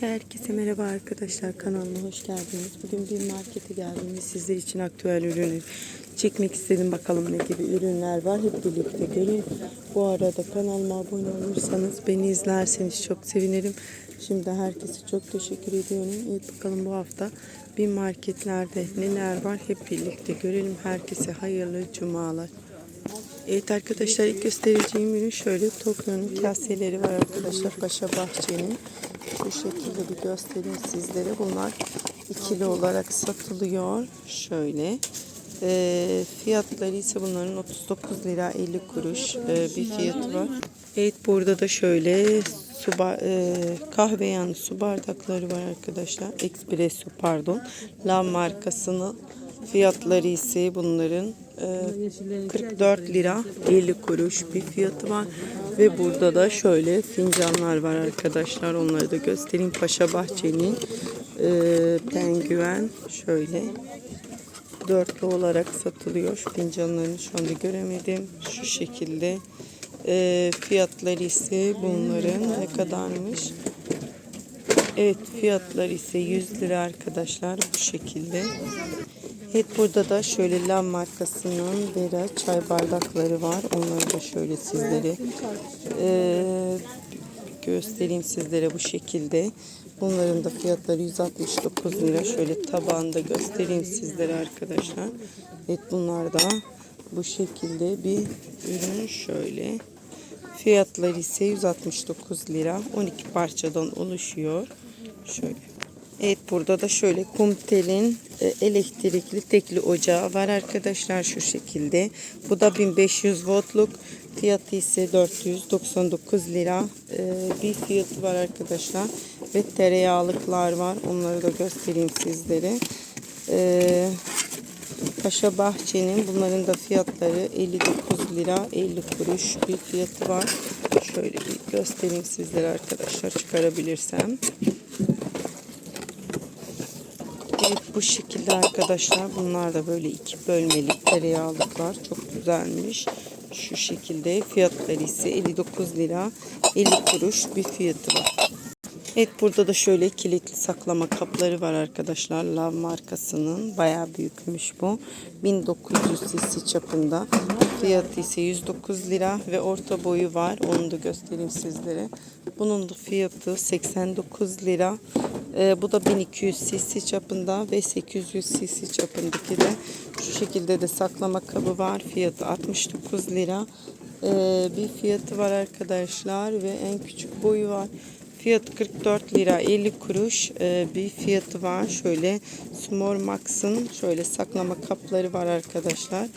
Herkese merhaba arkadaşlar kanalıma hoş geldiniz. Bugün bir markete geldim ve sizler için aktüel ürünü çekmek istedim. Bakalım ne gibi ürünler var hep birlikte görelim. Bu arada kanalıma abone olursanız beni izlerseniz çok sevinirim. Şimdi herkese çok teşekkür ediyorum. Evet bakalım bu hafta bir marketlerde neler var hep birlikte görelim. Herkese hayırlı cumalar. Evet arkadaşlar ilk göstereceğim ürün şöyle Tokyo'nun kaseleri var arkadaşlar Paşa Bahçe'nin. Şu şekilde bir göstereyim sizlere. Bunlar ikili olarak satılıyor. Şöyle. Ee, fiyatları ise bunların 39 lira 50 kuruş ee, bir fiyatı var. Evet burada da şöyle su ba- e, kahve yani su bardakları var arkadaşlar. Espresso pardon. La markasının fiyatları ise bunların e, 44 lira 50 kuruş bir fiyatı var. Ve burada da şöyle fincanlar var arkadaşlar. Onları da göstereyim. Paşa Bahçe'nin e, penguen şöyle dörtlü olarak satılıyor. Şu fincanlarını şu anda göremedim. Şu şekilde. E, fiyatları ise bunların ne kadarmış? Evet fiyatlar ise 100 lira arkadaşlar bu şekilde. Evet burada da şöyle Lam markasının Vera çay bardakları var. Onları da şöyle sizlere eee, göstereyim sizlere bu şekilde. Bunların da fiyatları 169 lira. Şöyle tabağında göstereyim sizlere arkadaşlar. Evet bunlar da bu şekilde bir ürün şöyle. Fiyatları ise 169 lira. 12 parçadan oluşuyor. Şöyle. Evet burada da şöyle Kumtel'in e, elektrikli tekli ocağı var arkadaşlar şu şekilde. Bu da 1500 voltluk. Fiyatı ise 499 lira. E, bir fiyatı var arkadaşlar. Ve tereyağlıklar var. Onları da göstereyim sizlere. E, Paşa Bahçe'nin bunların da fiyatları 59 lira 50 kuruş bir fiyatı var. Şöyle bir göstereyim sizlere arkadaşlar çıkarabilirsem. Evet bu şekilde arkadaşlar bunlar da böyle iki bölmelik tereyağlıklar çok güzelmiş. Şu şekilde fiyatları ise 59 lira 50 kuruş bir fiyatı var. Evet burada da şöyle kilitli saklama kapları var arkadaşlar. Lav markasının bayağı büyükmüş bu. 1900 cc çapında. Fiyatı ise 109 lira ve orta boyu var. Onu da göstereyim sizlere. Bunun da fiyatı 89 lira. Ee, bu da 1200 cc çapında ve 800 cc çapındaki de şu şekilde de saklama kabı var. Fiyatı 69 lira. Ee, bir fiyatı var arkadaşlar ve en küçük boyu var. Fiyatı 44 lira 50 kuruş ee, bir fiyatı var. Şöyle Small Max'ın şöyle saklama kapları var arkadaşlar.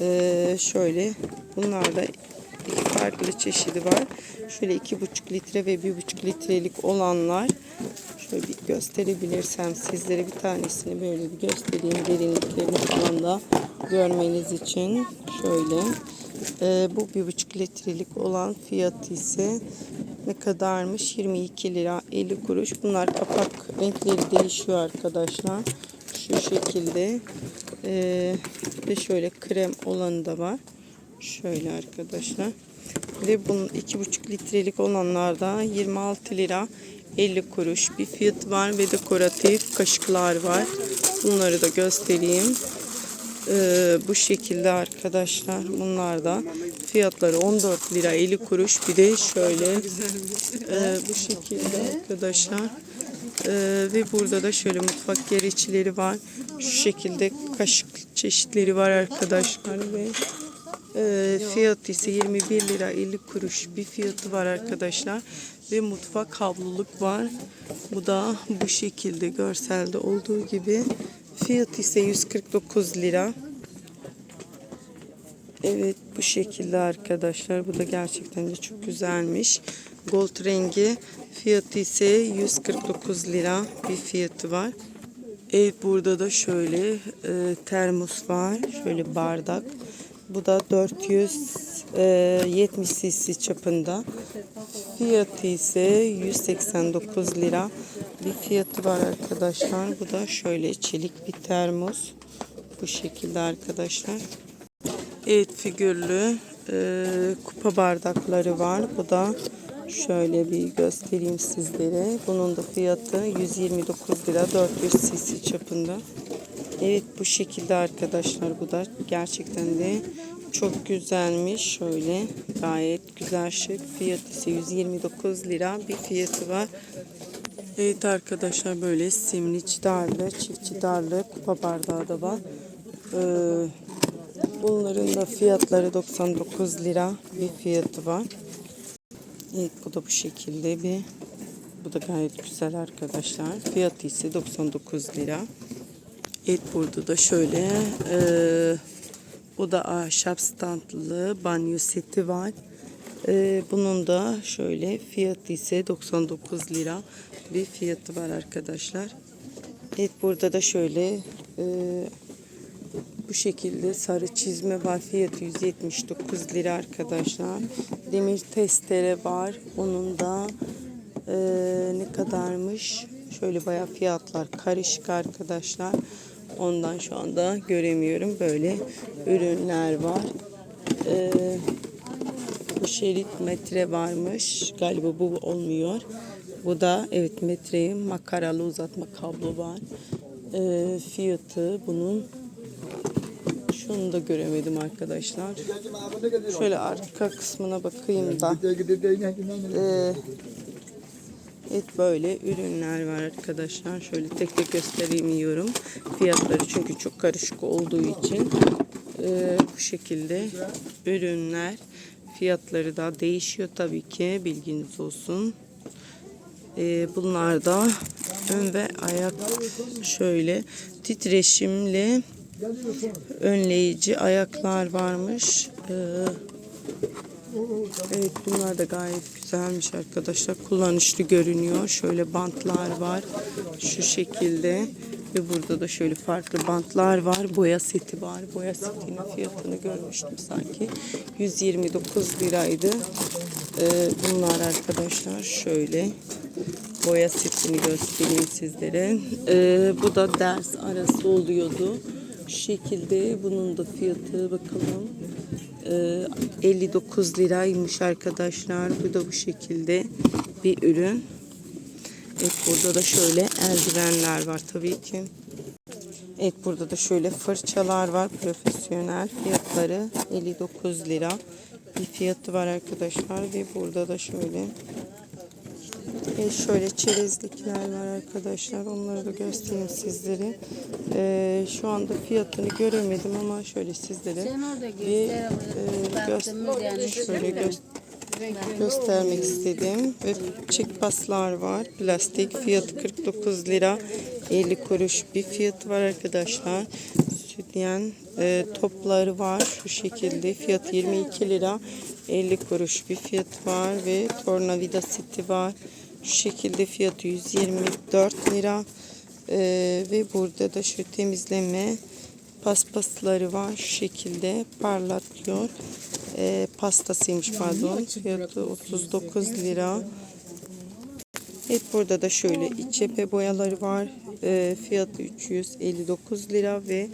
Ee, şöyle bunlar da iki farklı çeşidi var. Şöyle 2,5 litre ve 1,5 litrelik olanlar. Şöyle bir gösterebilirsem sizlere bir tanesini böyle bir göstereyim. Derinliklerini falan da görmeniz için. Şöyle. Ee, bu 1,5 litrelik olan fiyatı ise ne kadarmış? 22 lira 50 kuruş. Bunlar kapak renkleri değişiyor arkadaşlar. Şu şekilde. Ee, ve şöyle krem olanı da var. Şöyle arkadaşlar. Ve bunun 2,5 litrelik olanlarda 26 lira 50 kuruş bir fiyat var ve dekoratif kaşıklar var. Bunları da göstereyim. Ee, bu şekilde arkadaşlar. Bunlar da fiyatları 14 lira 50 kuruş. Bir de şöyle e, bu şekilde arkadaşlar. Ee, ve burada da şöyle mutfak gereçleri var. Şu şekilde kaşık çeşitleri var arkadaşlar ve e, fiyatı ise 21 lira 50 kuruş bir fiyatı var arkadaşlar. Ve mutfak havluluk var. Bu da bu şekilde görselde olduğu gibi. Fiyatı ise 149 lira. Evet bu şekilde arkadaşlar. Bu da gerçekten de çok güzelmiş. Gold rengi. Fiyatı ise 149 lira bir fiyatı var. Evet burada da şöyle e, termos var. Şöyle bardak. Bu da 470 cc çapında. Fiyatı ise 189 lira bir fiyatı var arkadaşlar. Bu da şöyle çelik bir termos. Bu şekilde arkadaşlar. Evet figürlü e, kupa bardakları var. Bu da Şöyle bir göstereyim sizlere. Bunun da fiyatı 129 lira 400 cc çapında. Evet bu şekilde arkadaşlar bu da gerçekten de çok güzelmiş. Şöyle gayet güzel şık. Fiyatı ise 129 lira bir fiyatı var. Evet arkadaşlar böyle simliç darlı, çiftçi darlı kupa bardağı da var. Ee, bunların da fiyatları 99 lira bir fiyatı var. Evet bu da bu şekilde bir bu da gayet güzel arkadaşlar. Fiyatı ise 99 lira. Evet burada da şöyle eee, bu da ahşap standlı banyo seti var. Eee, bunun da şöyle fiyatı ise 99 lira bir fiyatı var arkadaşlar. Evet burada da şöyle eee, bu şekilde sarı çizme var. Fiyatı 179 lira arkadaşlar. Demir testere var. Onun da eee, ne kadarmış? Şöyle bayağı fiyatlar karışık arkadaşlar. Ondan şu anda göremiyorum. Böyle ürünler var. Eee, bu şerit metre varmış. Galiba bu olmuyor. Bu da evet metreyi makaralı uzatma kablo var. Eee, fiyatı bunun şunu da göremedim arkadaşlar. Şöyle arka kısmına bakayım da. Ee, evet böyle ürünler var arkadaşlar. Şöyle tek tek gösteremiyorum. Fiyatları çünkü çok karışık olduğu için ee, bu şekilde ürünler fiyatları da değişiyor tabii ki bilginiz olsun. Ee, bunlar da ön ve ayak şöyle titreşimli önleyici ayaklar varmış. Ee, evet bunlar da gayet güzelmiş arkadaşlar. Kullanışlı görünüyor. Şöyle bantlar var. Şu şekilde. Ve burada da şöyle farklı bantlar var. Boya seti var. Boya setinin fiyatını görmüştüm sanki. 129 liraydı. Ee, bunlar arkadaşlar şöyle boya setini göstereyim sizlere. Ee, bu da ders arası oluyordu. Şu şekilde bunun da fiyatı bakalım. Ee, 59 liraymış arkadaşlar. Bu da bu şekilde bir ürün. Evet burada da şöyle eldivenler var tabii ki. Evet burada da şöyle fırçalar var profesyonel fiyatları 59 lira bir fiyatı var arkadaşlar ve burada da şöyle e, şöyle çerezlikler var arkadaşlar. Onları da göstereyim sizlere. E, şu anda fiyatını göremedim ama şöyle sizlere bir göster. e, göster, şöyle gö- göstermek istedim. Ve çek paslar var. Plastik fiyatı 49 lira 50 kuruş bir fiyatı var arkadaşlar. Sütyen e, topları var şu şekilde. Fiyat 22 lira 50 kuruş bir fiyat var ve tornavida seti var. Şu şekilde fiyatı 124 lira. Ee, ve burada da şu temizleme paspasları var. Şu şekilde parlatıyor. Ee, pastasıymış pardon. Fiyatı 39 lira. Evet burada da şöyle iç cephe boyaları var. Ee, fiyatı 359 lira ve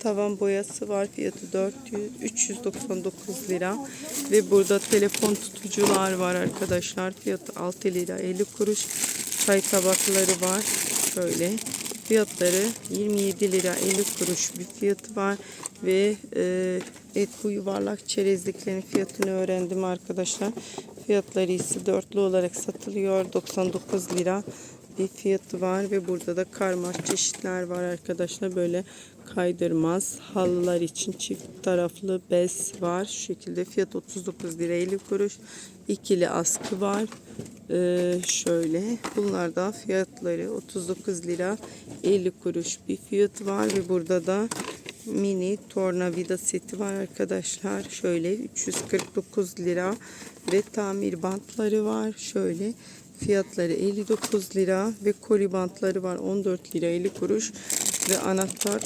tavan boyası var. Fiyatı 400 399 lira. Ve burada telefon tutucular var arkadaşlar. Fiyatı 6 lira 50 kuruş. Çay tabakları var. Şöyle. Fiyatları 27 lira 50 kuruş bir fiyatı var ve e, evet bu yuvarlak çerezliklerin fiyatını öğrendim arkadaşlar. Fiyatları ise dörtlü olarak satılıyor 99 lira bir fiyatı var ve burada da karma çeşitler var arkadaşlar. Böyle kaydırmaz halılar için çift taraflı bez var. Şu şekilde fiyat 39 lira 50 kuruş. İkili askı var. Ee, şöyle. Bunlar da fiyatları 39 lira 50 kuruş bir fiyatı var ve burada da mini tornavida seti var arkadaşlar. Şöyle 349 lira ve tamir bantları var. Şöyle fiyatları 59 lira ve koli bantları var 14 lira 50 kuruş ve anahtar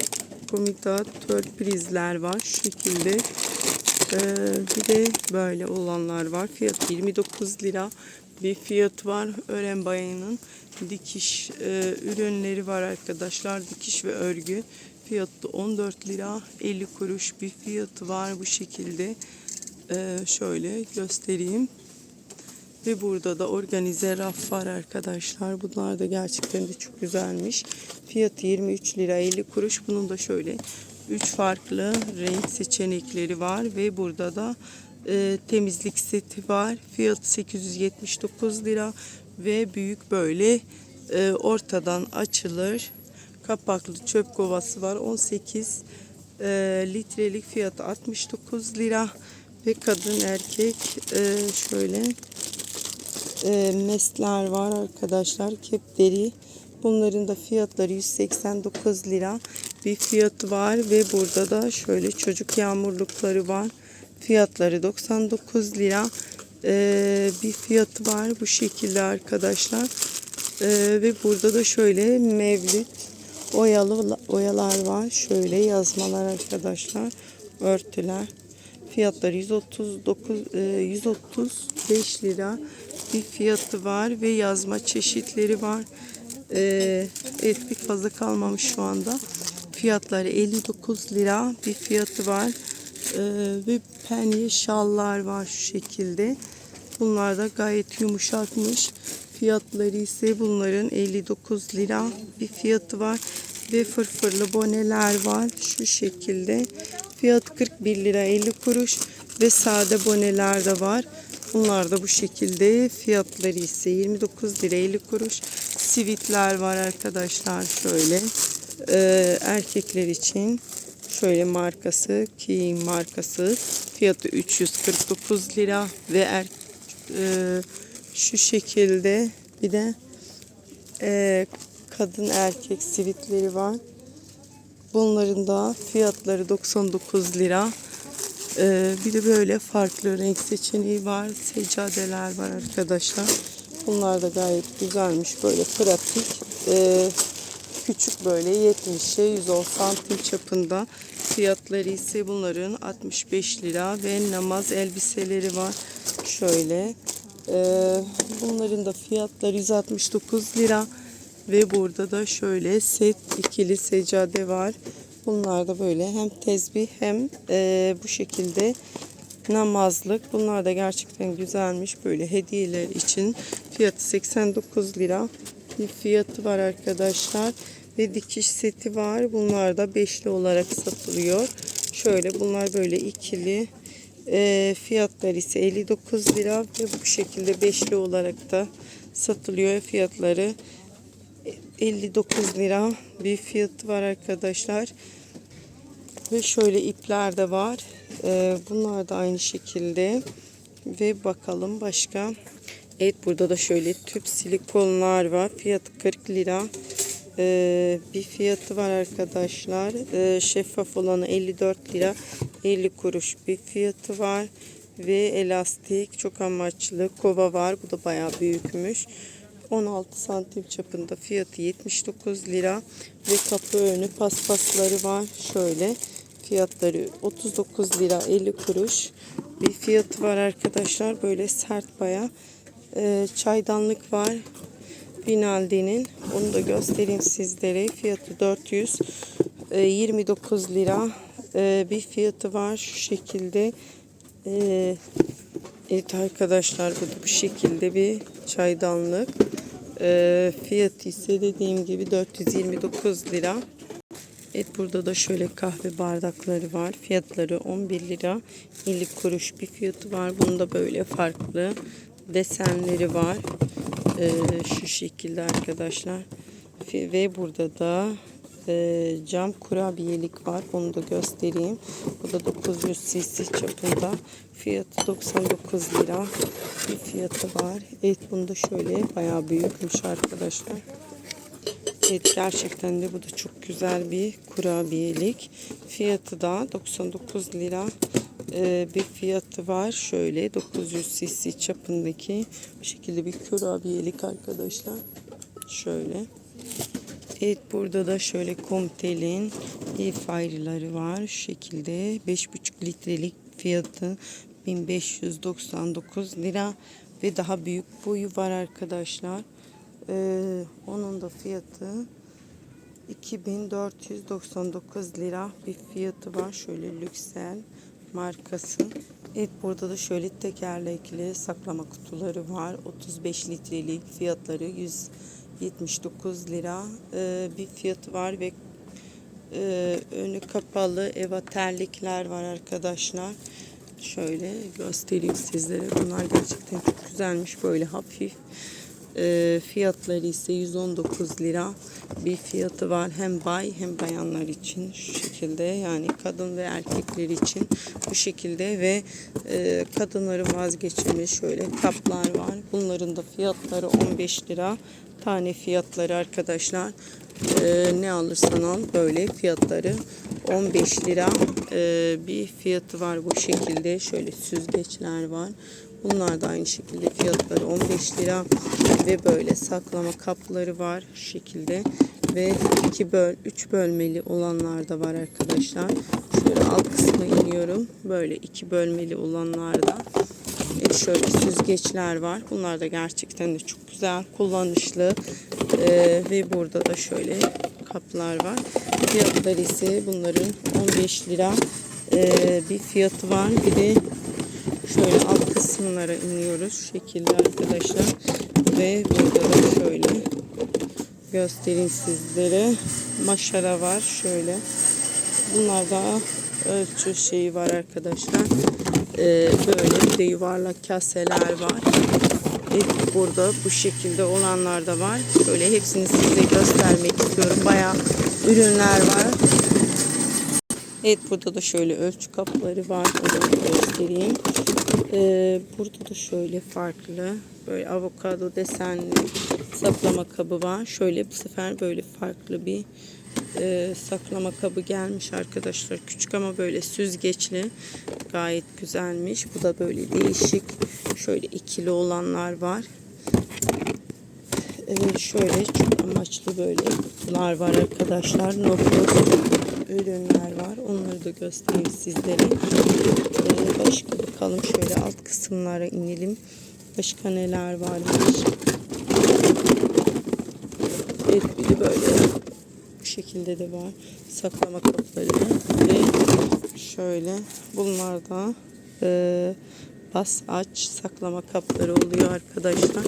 komutatör prizler var şu şekilde. Ee, bir de böyle olanlar var. Fiyat 29 lira bir fiyatı var. Öğren bayanın dikiş e, ürünleri var arkadaşlar. Dikiş ve örgü fiyatı 14 lira 50 kuruş bir fiyatı var bu şekilde. Ee, şöyle göstereyim Ve burada da organize raf var arkadaşlar. Bunlar da gerçekten de çok güzelmiş. Fiyatı 23 lira 50 kuruş. Bunun da şöyle 3 farklı renk seçenekleri var. Ve burada da e, temizlik seti var. Fiyatı 879 lira. Ve büyük böyle e, ortadan açılır. Kapaklı çöp kovası var. 18 e, litrelik fiyatı 69 lira. Ve kadın erkek e, şöyle e, mesler var arkadaşlar. Kepleri. Bunların da fiyatları 189 lira bir fiyatı var ve burada da şöyle çocuk yağmurlukları var. Fiyatları 99 lira e, bir fiyatı var bu şekilde arkadaşlar. E, ve burada da şöyle mevlüt oyalı oyalar var. Şöyle yazmalar arkadaşlar. Örtüler. Fiyatları 139 e, 135 lira bir fiyatı var ve yazma çeşitleri var. E, evet pek fazla kalmamış şu anda. Fiyatları 59 lira bir fiyatı var. E, ve penye şallar var şu şekilde. Bunlar da gayet yumuşakmış. Fiyatları ise bunların 59 lira bir fiyatı var. Ve fırfırlı boneler var şu şekilde. Fiyat 41 lira 50 kuruş ve sade boneler de var. Bunlar da bu şekilde. Fiyatları ise 29 lira 50 kuruş. Sivitler var arkadaşlar şöyle. Ee, erkekler için şöyle markası ki markası fiyatı 349 lira ve er, e, şu şekilde bir de e, kadın erkek sivitleri var. Bunların da fiyatları 99 lira. Ee, bir de böyle farklı renk seçeneği var. Seccadeler var arkadaşlar. Bunlar da gayet güzelmiş. Böyle pratik. Ee, küçük böyle 70'e 110 santim çapında. Fiyatları ise bunların 65 lira ve namaz elbiseleri var. Şöyle. Ee, bunların da fiyatları 169 lira. Ve burada da şöyle set ikili seccade var. Bunlar da böyle hem tezbih hem e, bu şekilde namazlık. Bunlar da gerçekten güzelmiş. Böyle hediyeler için fiyatı 89 lira bir fiyatı var arkadaşlar. Ve dikiş seti var. Bunlar da beşli olarak satılıyor. Şöyle bunlar böyle ikili. E, fiyatları ise 59 lira ve bu şekilde beşli olarak da satılıyor fiyatları. 59 lira bir fiyatı var arkadaşlar. Ve şöyle ipler de var. Ee, bunlar da aynı şekilde. Ve bakalım başka. Evet burada da şöyle tüp silikonlar var. Fiyatı 40 lira. Ee, bir fiyatı var arkadaşlar. Ee, şeffaf olanı 54 lira 50 kuruş bir fiyatı var. Ve elastik çok amaçlı kova var. Bu da bayağı büyükmüş. 16 santim çapında fiyatı 79 lira ve kapı önü paspasları var. Şöyle fiyatları 39 lira 50 kuruş bir fiyatı var arkadaşlar. Böyle sert baya ee, çaydanlık var Binaldi'nin onu da göstereyim sizlere. Fiyatı 429 lira ee, bir fiyatı var şu şekilde. Ee, Evet arkadaşlar bu da bu şekilde bir çaydanlık. Ee, fiyatı ise dediğim gibi 429 lira. Evet burada da şöyle kahve bardakları var. Fiyatları 11 lira 50 kuruş bir fiyatı var. Bunda böyle farklı desenleri var. Ee, şu şekilde arkadaşlar. Ve burada da e, cam kurabiyelik var. Onu da göstereyim. Bu da 900 cc çapında. Fiyatı 99 lira bir fiyatı var. Evet bunda şöyle bayağı büyükmüş arkadaşlar. Evet gerçekten de bu da çok güzel bir kurabiyelik. Fiyatı da 99 lira ee, bir fiyatı var. Şöyle 900 cc çapındaki bu şekilde bir kurabiyelik arkadaşlar. Şöyle. Evet burada da şöyle Comtel'in if ayrıları var. Şu şekilde 5,5 litrelik fiyatı 1599 lira ve daha büyük boyu var arkadaşlar. Ee, onun da fiyatı 2499 lira bir fiyatı var. Şöyle Lüksel markası. Evet burada da şöyle tekerlekli saklama kutuları var. 35 litrelik fiyatları 179 lira. Ee, bir fiyatı var ve e, önü kapalı eva terlikler var arkadaşlar. Şöyle göstereyim sizlere. Bunlar gerçekten çok güzelmiş. Böyle hafif. Ee, fiyatları ise 119 lira bir fiyatı var hem bay hem bayanlar için şu şekilde yani kadın ve erkekler için bu şekilde ve e, kadınların vazgeçilmez şöyle kaplar var bunların da fiyatları 15 lira tane fiyatları arkadaşlar. Ee, ne alırsan al böyle fiyatları. 15 lira Ee, bir fiyatı var bu şekilde. Şöyle süzgeçler var. Bunlar da aynı şekilde fiyatları 15 lira. Ve böyle saklama kapları var şu şekilde. Ve 2 böl 3 bölmeli olanlar da var arkadaşlar. Şöyle alt kısma iniyorum. Böyle 2 bölmeli olanlar da. Evet, şöyle süzgeçler var. Bunlar da gerçekten de çok güzel, kullanışlı. Ee, ve burada da şöyle kaplar var. Fiyatları ise bunların 15 lira ee, bir fiyatı var. Bir de Şöyle alt kısımlara iniyoruz. Şekilde arkadaşlar. Ve burada da şöyle göstereyim sizlere. Maşara var. Şöyle. Bunlar da ölçü şeyi var arkadaşlar. Ee, böyle bir de yuvarlak kaseler var. Evet, burada bu şekilde olanlar da var. Böyle hepsini size göstermek istiyorum. Bayağı ürünler var. Evet burada da şöyle ölçü kapları var. Onu göstereyim. Ee, burada da şöyle farklı böyle avokado desenli saklama kabı var. Şöyle bu sefer böyle farklı bir e, saklama kabı gelmiş arkadaşlar. Küçük ama böyle süzgeçli. Gayet güzelmiş. Bu da böyle değişik. Şöyle ikili olanlar var. Evet şöyle çok amaçlı böyle kutular var arkadaşlar. Nofros ürünler var. Onları da göstereyim sizlere. Ee, başka bakalım şöyle alt kısımlara inelim. Başka neler varmış. Evet bir de böyle şekilde de var. Saklama kapları ve şöyle bunlar da e, bas aç saklama kapları oluyor arkadaşlar.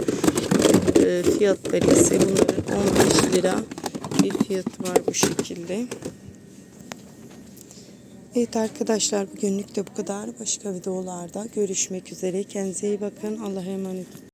E, fiyatları ise bunların 15 lira bir fiyatı var bu şekilde. Evet arkadaşlar bugünlük de bu kadar. Başka videolarda görüşmek üzere. Kendinize iyi bakın. Allah'a emanet.